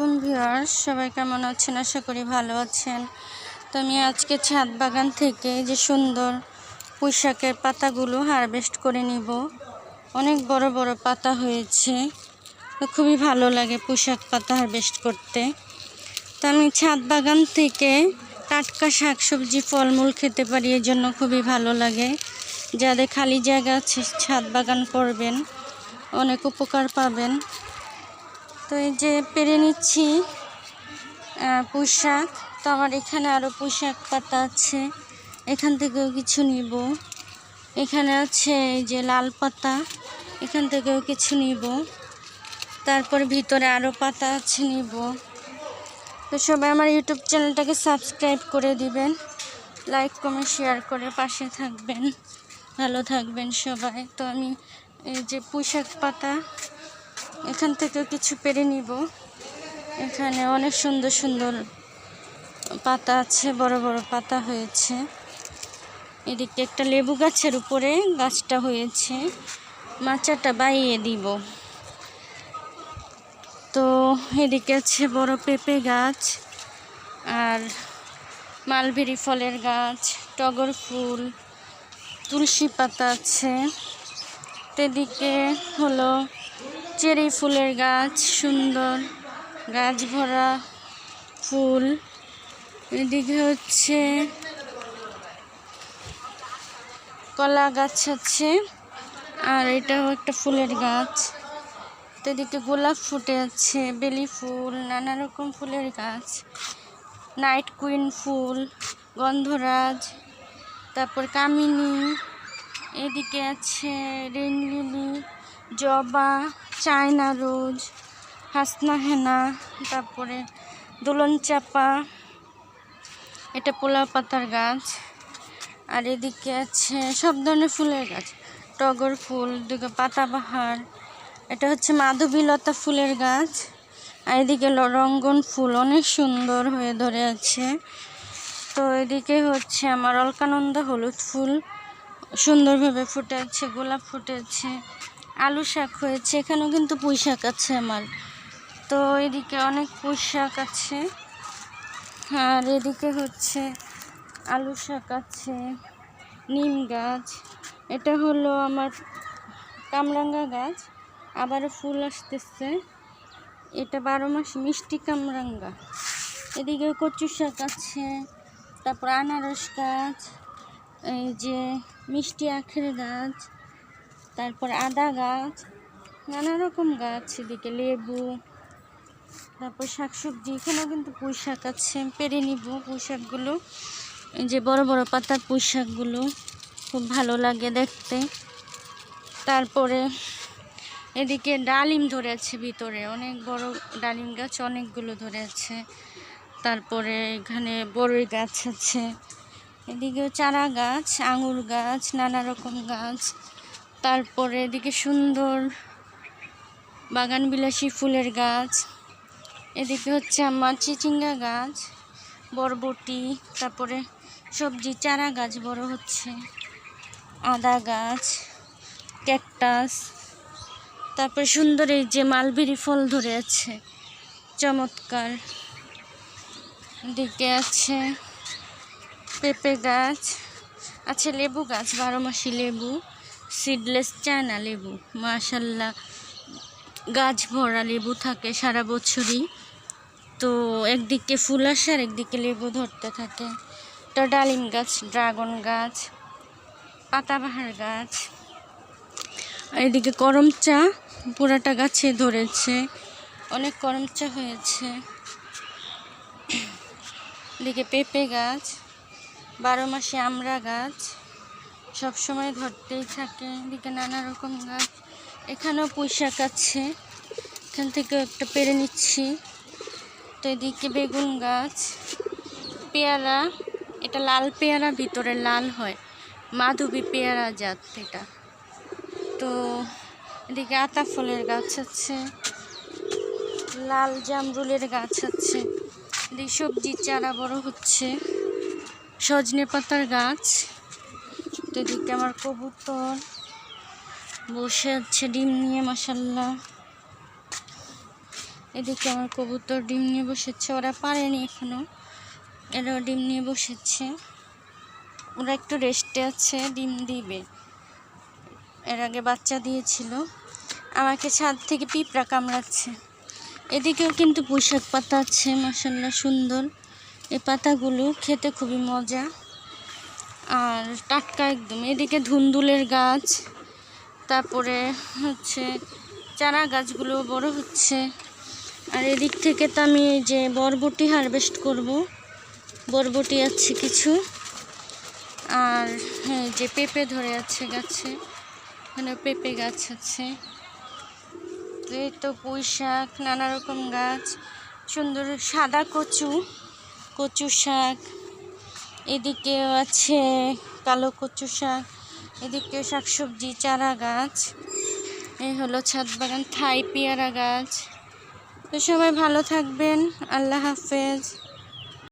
আলাইকুম ভিউয়ার্স, সবাই কেমন আছেন? আশা করি ভালো আছেন। তো আমি আজকে ছাদ বাগান থেকে যে সুন্দর পুঁইশাকের পাতাগুলো হারভেস্ট করে নিব। অনেক বড় বড় পাতা হয়েছে। তো খুবই ভালো লাগে পুঁইশাক পাতা হারভেস্ট করতে। তো আমি ছাদ বাগান থেকে টাটকা শাকসবজি, ফলমূল খেতে পারি এর জন্য খুবই ভালো লাগে। যাদের খালি জায়গা আছে, ছাদ বাগান করবেন, অনেক উপকার পাবেন। তো এই যে পেরে নিচ্ছি পোশাক। তো আমার এখানে আরও পোশাক পাতা আছে। এখান থেকেও কিছু নিব। এখানে আছে এই যে লাল পাতা। এখান থেকেও কিছু নিব। তারপর ভিতরে আরও পাতা আছে নিব। তো সবাই আমার ইউটিউব চ্যানেলটাকে সাবস্ক্রাইব করে দিবেন। লাইক, কমেন্ট, শেয়ার করে পাশে থাকবেন। ভালো থাকবেন সবাই। তো আমি এই যে পোশাক পাতা এখান থেকেও কিছু পেরে নিব। এখানে অনেক সুন্দর সুন্দর পাতা আছে, বড় বড় পাতা হয়েছে। এদিকে একটা লেবু গাছের উপরে গাছটা হয়েছে। মাচাটা বাইয়ে দিব। তো এদিকে আছে বড় পেঁপে গাছ আর মালবেরি ফলের গাছ, টগর ফুল, তুলসী পাতা আছে। এদিকে হলো চেরি ফুলের গাছ, সুন্দর গাছ ভরা ফুল। এদিকে হচ্ছে কলা গাছ আছে, আর এটাও একটা ফুলের গাছ। তো এদিকে গোলাপ ফুটে আছে, বেলি ফুল, নানা রকম ফুলের গাছ। নাইট কুইন ফুল, গন্ধরাজ, তারপর কামিনী, এদিকে আছে রেন জবা, চায়না রোজ, হাসনা হেনা, তারপরে দোলন চাপা, এটা পোলাও পাতার গাছ। আর এদিকে আছে সব ধরনের ফুলের গাছ। টগর ফুল এদিকে পাতাবাহার, এটা হচ্ছে মাধবীলতা ফুলের গাছ। আর এদিকে রঙ্গন ফুল অনেক সুন্দর হয়ে ধরে আছে। তো এদিকে হচ্ছে আমার অলকানন্দা হলুদ ফুল সুন্দরভাবে ফুটে আছে, গোলাপ ফুটে আছে। আলু শাক হয়েছে, এখানেও কিন্তু পুঁই শাক আছে আমার। তো এদিকে অনেক পুঁই শাক আছে। আর এদিকে হচ্ছে আলু শাক আছে, নিম গাছ, এটা হলো আমার কামরাঙ্গা গাছ, আবারও ফুল আসতেছে। এটা বারো মাস মিষ্টি কামরাঙ্গা। এদিকে কচু শাক আছে, তারপর আনারস গাছ, এই যে মিষ্টি আখের গাছ তারপর আদা গাছ, নানা রকম গাছ, এদিকে লেবু, তারপর শাকসবজি, এখানেও কিন্তু পুঁই শাক আছে। পেরে নিব পুঁই শাকগুলো যে বড় বড় পাতার পুঁই শাকগুলো খুব ভালো লাগে দেখতে। তারপরে এদিকে ডালিম ধরে আছে ভিতরে, অনেক বড় ডালিম গাছ, অনেকগুলো ধরে আছে। তারপরে এখানে বড়ই গাছ আছে। এদিকেও চারা গাছ, আঙুর গাছ, নানা রকম গাছ। তারপরে এদিকে সুন্দর বাগান বিলাসী ফুলের গাছ। এদিকে হচ্ছে আমার চিচিঙ্গা গাছ, বরবটি, তারপরে সবজি, চারা গাছ বড় হচ্ছে, আদা গাছ, ক্যাকটাস, তারপরে সুন্দর এই যে মালবেরি ফল ধরে আছে, চমৎকার। এদিকে আছে পেঁপে গাছ, আছে লেবু গাছ, বারো মাসি লেবু। সিডলেস চায়না লেবু মাশাল্লাহ গাছ ভরা লেবু থাকে সারা বছরই। তো একদিকে ফুল আসে আর একদিকে লেবু ধরতে থাকে। তো ডালিম গাছ, ড্রাগন গাছ, পাতাবাহার গাছ। এদিকে করম চা, পুরাটা গাছে ধরেছে। অনেক করম চা হয়েছে। এদিকে পেঁপে গাছ, বারো মাসে আমড়া গাছ। সব সময় ধরতেই থাকে। এদিকে নানা রকম গাছ। এখানেও পুঁইশাক আছে। এখান থেকে একটা পেরে নিচ্ছি। তো এদিকে বেগুন গাছ। পেয়ারা। এটা লাল পেয়ারা, ভিতরে লাল হয়। মাধবী পেয়ারা জাত এটা। তো এদিকে আতা ফলের গাছ আছে। লাল জামরুলের গাছ আছে। এদিকে সবজির চারা বড় হচ্ছে। সজনে পাতার গাছ। তো এদিকে আমার কবুতর। বসে আছে ডিম নিয়ে মশাল্লা এদিকে আমার কবুতর ডিম নিয়ে বসেছে, ওরা পারেনি এখনও। এরাও ডিম নিয়ে বসেছে। ওরা একটু রেস্টে আছে, ডিম দিবে। এর আগে বাচ্চা দিয়েছিল। আমাকে ছাদ থেকে পিঁপড়া কামড়াচ্ছে। এদিকেও কিন্তু পুঁইশাক পাতা আছে মাসাল্লাহ সুন্দর। এই পাতাগুলো খেতে খুবই মজা। আর টাটকা একদম। এদিকে ধুন্দুলের গাছ, তারপরে হচ্ছে চারা গাছগুলো বড় হচ্ছে। আর এদিক থেকে তো আমি যে বরবটি হারভেস্ট করব। বরবটি আছে কিছু। আর যে পেঁপে ধরে আছে গাছে এখানে পেঁপে গাছ আছে। এই তো পুঁই শাক, নানা রকম গাছ, সুন্দর সাদা কচু কচু শাক। এদিকেও আছে কালো কচু শাক, এদিকে শাকসবজি, চারা গাছ এই হলো ছাদ বাগান, থাই পেয়ারা গাছ। তো সবাই ভালো থাকবেন, আল্লাহ হাফেজ।